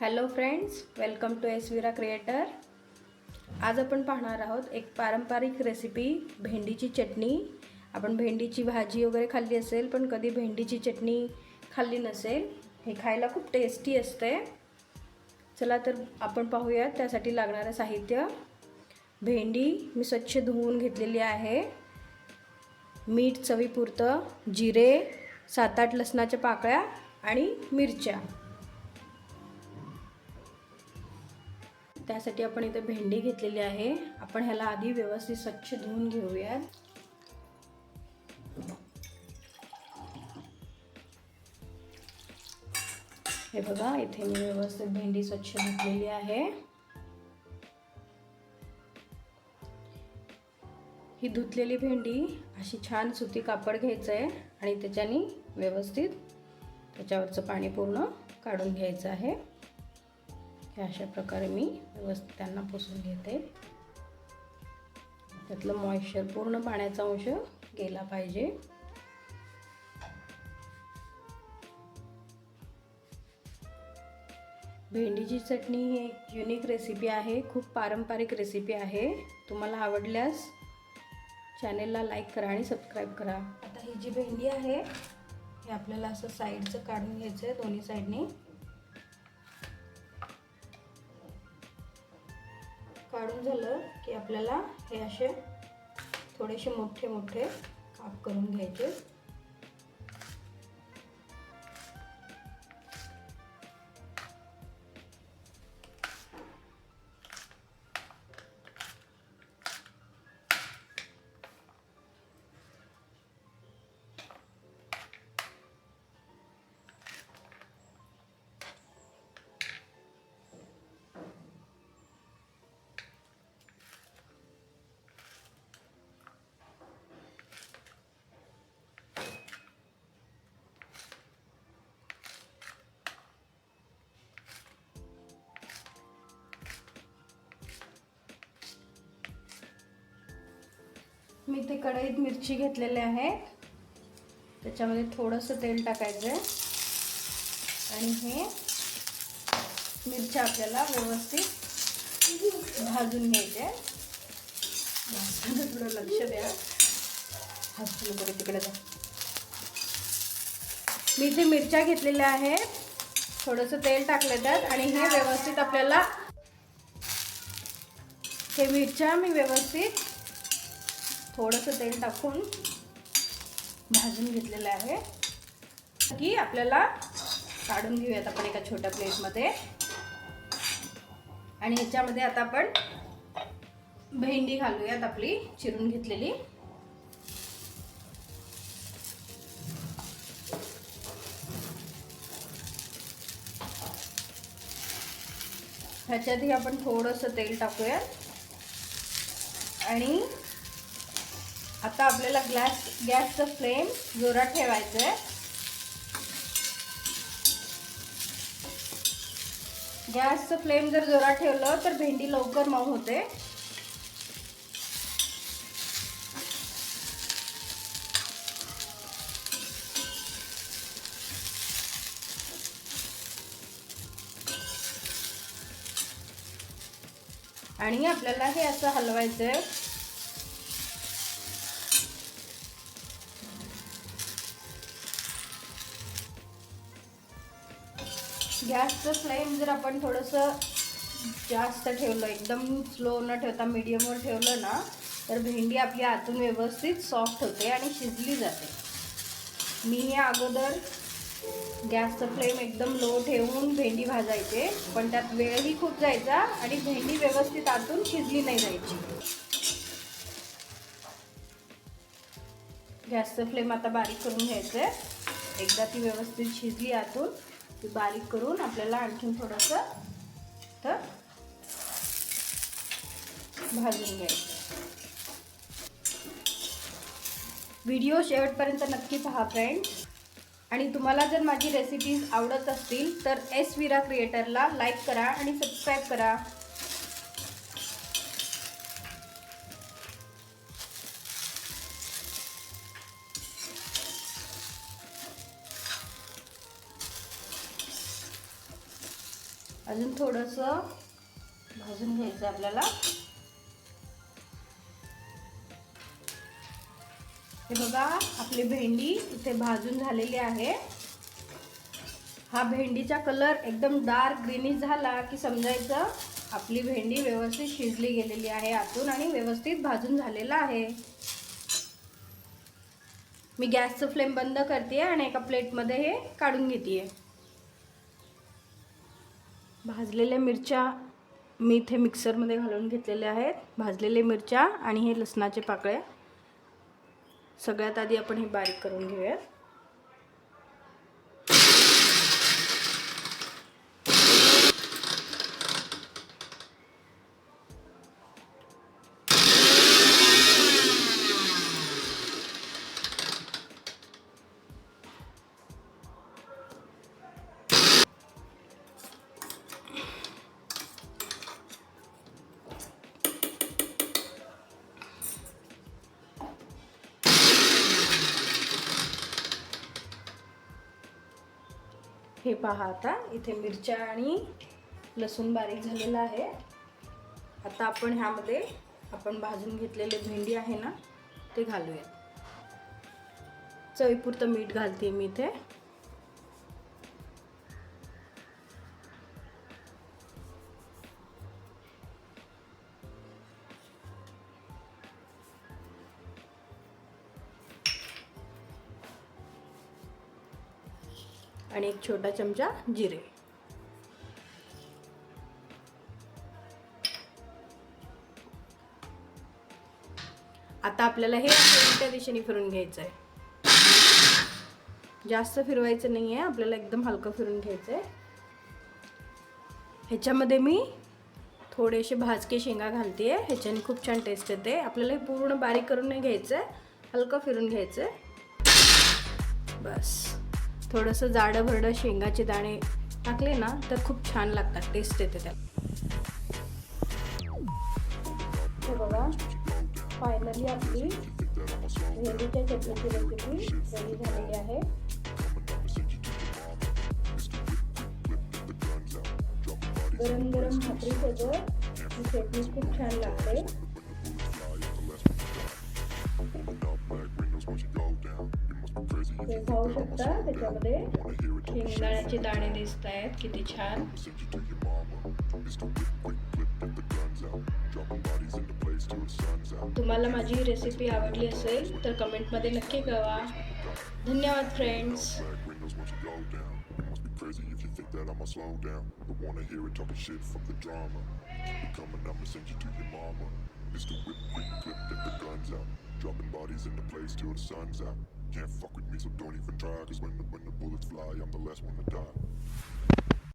Hello friends welcome to S Vira creator आज आपण पाहणार आहोत एक पारंपरिक रेसिपी भेंडीची चटणी. आपण भेंडीची भाजी वगैरे खाल्ली असेल पण कधी भेंडीची चटणी खाल्ली नसेल हे खायला खूप टेस्टी असते. चला तर आपण पाहूया त्यासाठी लागणारं साहित्य. भेंडी मी स्वच्छ धुवून घेतलेली आहे. मीठ चवीपुरतं जिरे सात आठ लसणाच्या पाकळ्या आणि मिरच्या. त्यासाठी आपण इथे भेंडी घेतलेली आहे. आपण ह्याला आधी व्यवस्थित स्वच्छ धुवून घेऊयात. हे बघा इथे मी व्यवस्थित भेंडी स्वच्छ धुतलेली आहे. ही धुतलेली भेंडी अशी छान सुती कापड घ्यायचं आहे आणि त्याच्याने व्यवस्थित त्याच्यावरचं पाणी पूर्ण काढून घ्यायचं आहे. हे अशा प्रकारे मी व्यवस्थित त्यांना पुसून घेते. त्यातलं मॉइश्चर पूर्ण पाण्याचा अंश गेला पाहिजे. भेंडीची चटणी ही एक युनिक रेसिपी आहे खूप पारंपरिक रेसिपी आहे. तुम्हाला आवडल्यास चॅनेलला लाईक करा आणि सबस्क्राईब करा. आता ही जी भेंडी आहे हे आपल्याला असं साईडचं काढून घ्यायचं आहे दोन्ही साईडने काढून झालं की आपल्याला हे असे थोडेसे मोठे मोठे काप करून घ्यायचे. मी ते कढईत मिरची घेतलेली आहे. त्याच्यामध्ये थोडंसं तेल टाकायचं आहे आणि हे मिरच्या आपल्याला व्यवस्थित भाजून घ्यायचे थोडं लक्ष द्या. हसू बरं तिकडे जा. मी इथे मिरच्या घेतलेल्या आहेत. थोडंसं तेल टाकलं त्यात आणि हे व्यवस्थित आपल्याला हे मिरच्या मी व्यवस्थित थोडंसं तेल टाकून भाजून घेतलेलं आहे. की आपल्याला काढून घेऊयात आपण एका छोट्या प्लेटमध्ये. आणि ह्याच्यामध्ये आता आपण भेंडी घालूयात आपली चिरून घेतलेली. ह्याच्यातही आपण थोडंसं तेल टाकूयात. आणि आता आपल्याला गॅस गॅसचं फ्लेम जोरात ठेवायचं आहे गॅसचं फ्लेम जर जोरात ठेवलं तर भेंडी लवकर मऊ होते. आणि आपल्याला हे असं हलवायचं आहे गॅसचं फ्लेम जर आपण थोडंसं जास्त ठेवलं एकदम स्लो न ठेवता मिडियमवर ठेवलं ना तर भेंडी आपली आतून व्यवस्थित सॉफ्ट होते आणि शिजली जाते. मी हे अगोदर गॅसचं फ्लेम एकदम लो ठेवून भेंडी भाजायचे पण त्यात वेळही खूप जायचा आणि भेंडी व्यवस्थित आतून शिजली नाही जायची. गॅसचं फ्लेम आता बारीक करून घ्यायचं आहे एकदा ती व्यवस्थित शिजली आतून ती बारीक करून आपल्याला आणखीन थोडंसं तर भाजून घ्यायचं. व्हिडिओ शेवटपर्यंत नक्की पहा फ्रेंड्स आणि तुम्हाला जर माझी रेसिपीज आवडत असतील तर एस विरा क्रिएटरला लाईक करा आणि सबस्क्राईब करा. अजून थोडंसं भाजून घ्यायचं आपल्याला. हे बघा आपली भेंडी इथे भाजून झालेली आहे. हा भेंडीचा कलर एकदम डार्क ग्रीनिश झाला की समजायचं आपली भेंडी व्यवस्थित शिजली गेलेली आहे आतून आणि व्यवस्थित भाजून झालेला आहे. मी गॅसचं फ्लेम बंद करते आणि एका प्लेटमध्ये हे काढून घेते. भाजलेल्या मिरच्या मी इथे मिक्सरमध्ये घालून घेतलेल्या आहेत. भाजलेल्या मिरच्या आणि हे लसणाचे पाकळ्या सगळ्यात आधी आपण हे बारीक करून घेऊयात. हे पहा आता. इथे मिरच्या आणि लसूण बारीक झालेलं आहे. आता आपण ह्यामध्ये आपण भाजून घेतलेले भेंडी आहे ना ते घालूयात. चवीपुरतं मीठ घालते मी इथे. आणि एक छोटा चमचा जिरे. आता आपल्याला हे त्या दिशेने फिरून घ्यायचं आहे जास्त फिरवायचं नाही आहे आपल्याला एकदम हलकं फिरून घ्यायचं आहे ह्याच्यामध्ये मी थोडेसे भाजके शेंगा घालते आहे ह्याच्याने खूप छान टेस्ट येते. आपल्याला हे पूर्ण बारीक करून नाही घ्यायचं आहे हलकं फिरून घ्यायचं आहे बस. थोडंसं जाडं भरडं शेंगाचे दाणे टाकले ना तर खूप छान लागतात. टेस्ट येते त्याला. बघा फायनली आपली भेंडीच्या चटणीची रेसिपी रेडी झालेली आहे. गरम गरम भाकरीसोबत ही चटणी खूप छान लागते. शकता त्याच्यामध्ये शेंगदाण्याचे दाणे दिसत आहेत किती छान तुम्हाला माझी रेसिपी आवडली असेल तर कमेंटमध्ये नक्की कळवा धन्यवाद friends crazy if you think that I'ma slow down. But wanna hear it talking shit from the drama. You coming, I'ma send you to your mama. It's the whip, quick clip, get the guns out. Dropping bodies in the place till the sun's out. Can't fuck with me, so don't even try. Cause when the, when the bullets fly, I'm the last one to die.